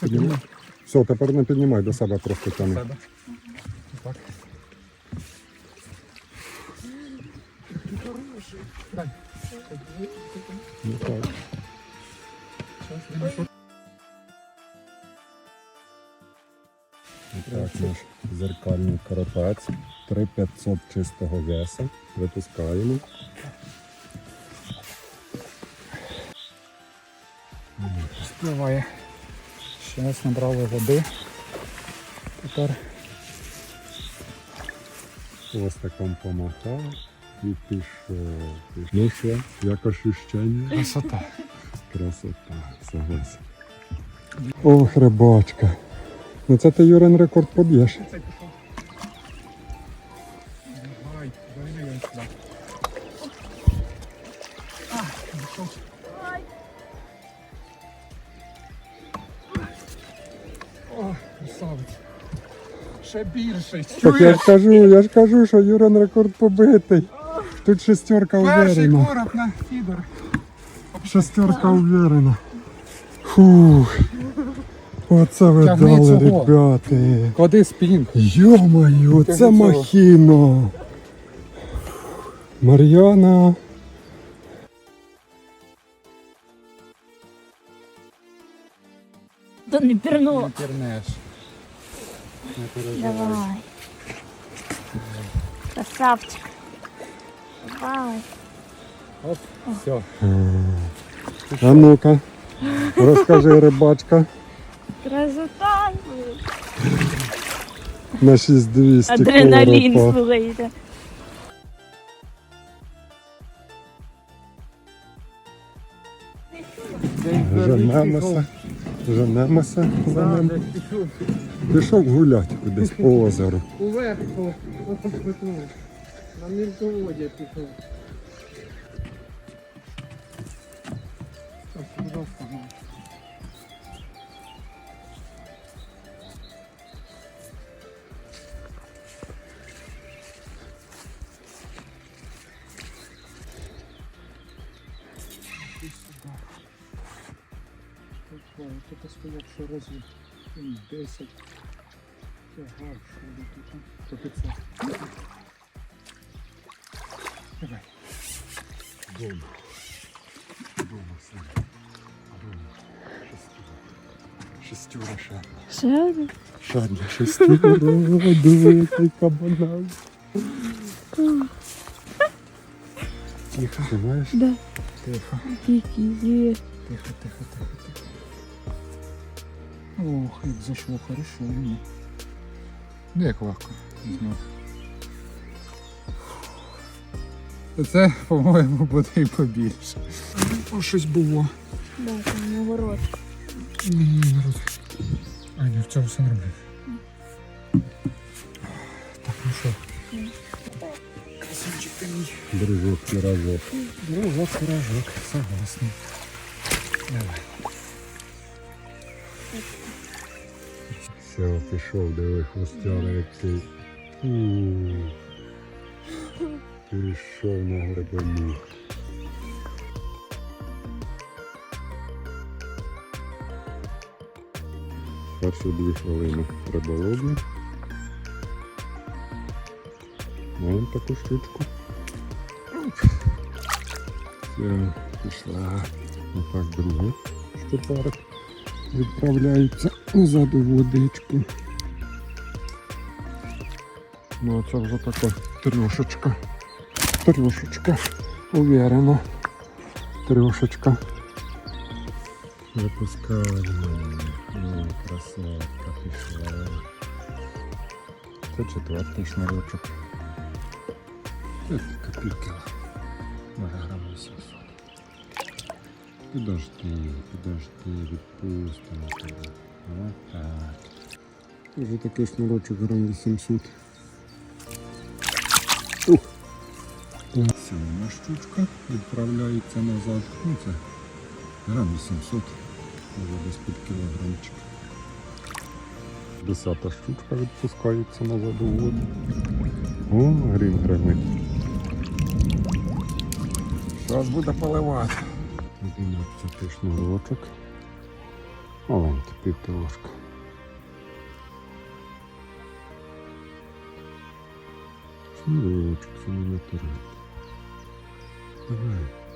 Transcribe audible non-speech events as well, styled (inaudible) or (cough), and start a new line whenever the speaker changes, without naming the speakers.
піднімай.
Все, тепер не піднімай до себе просто тяни.
Себе. Так. Дай.
Ну, так. І Так, наш зеркальний карапець. 3500 чистого веса. Випускаємо.
Спливає. Зараз набрали води. Тепер
Хвостиком помахав і пішов. Ну що, як ощущення?
красота.
Красота, согласен. Ох, рибачка. Ну це ти Юрин рекорд поб'єш.
О, красавець. Ще більший.
Так я ж кажу, я ж кажу, що Юрин рекорд побитий. Тут шестерка
Перший
уверена.
короб на фідер.
Шестерка уверена. Фух. Оце ви
Тягни
дали,
цього.
ребята.
Клади спінг.
Йо-моє,
Тягни
це
цього.
махіно. Мар'яна.
Да не пірну.
Не пірнеш. Не переживай.
Давай. Красавчик. Давай.
Оп, все.
А ну-ка. Розкажи, рибачка. (laughs)
Красота.
На 6200
Адреналін,
коропа.
слухайте.
Женемося. Женемося за ним. Пішов гуляти кудись по озеру. (laughs)
Уверх, на мілководдя пішов. Так, будь ласка, ну. Іди сюди. Тут сказав, що разів 10 тягав, що ли тут, то 500. Давай.
Дома. Дома, син. Дома. Шестюра. Шестюра ще.
Ще один?
Ще одна шестюра. Диви, який кабанан.
Тихо,
Ти знаєш?
Да.
тихо, тихо, тихо, тихо, тихо. Ох, як зашло хорошо мені. Ну як легко знов. Це, по-моєму, буде і побільше. О, щось було.
Да, там наворот.
Ні, ні, народ. А, ні, в цьому все нормально. Так, ну що? Красунчик ти мій.
Дружок, пірожок.
Дружок, пирожок, согласний. Давай.
Все, пішов, диви, хвостяра який. Пішов на грибані. Перші дві хвилини риболовлі. Маємо таку штучку. Все, пішла. Отак другий щопарик відправляється назад у водичку. Ну а це вже така трьошечка. Трьошечка. Уверено. Трьошечка. Випускаємо. О, красотка пішла. Це четвертий шнурочок. Це копійка. Може грам 800. Підожди, підожди, відпустимо тебе. Отак. Вже такий шнурочок грам 800. Ух. Сьома штучка відправляється назад. Ну це грам 800, може десь під кілограмчик. Десята штучка відпускається назад у воду. О, грім гримить. Зараз буде поливати. 11 шнурочок. Тепер трошки. Шнурочок, не натерти. Давай.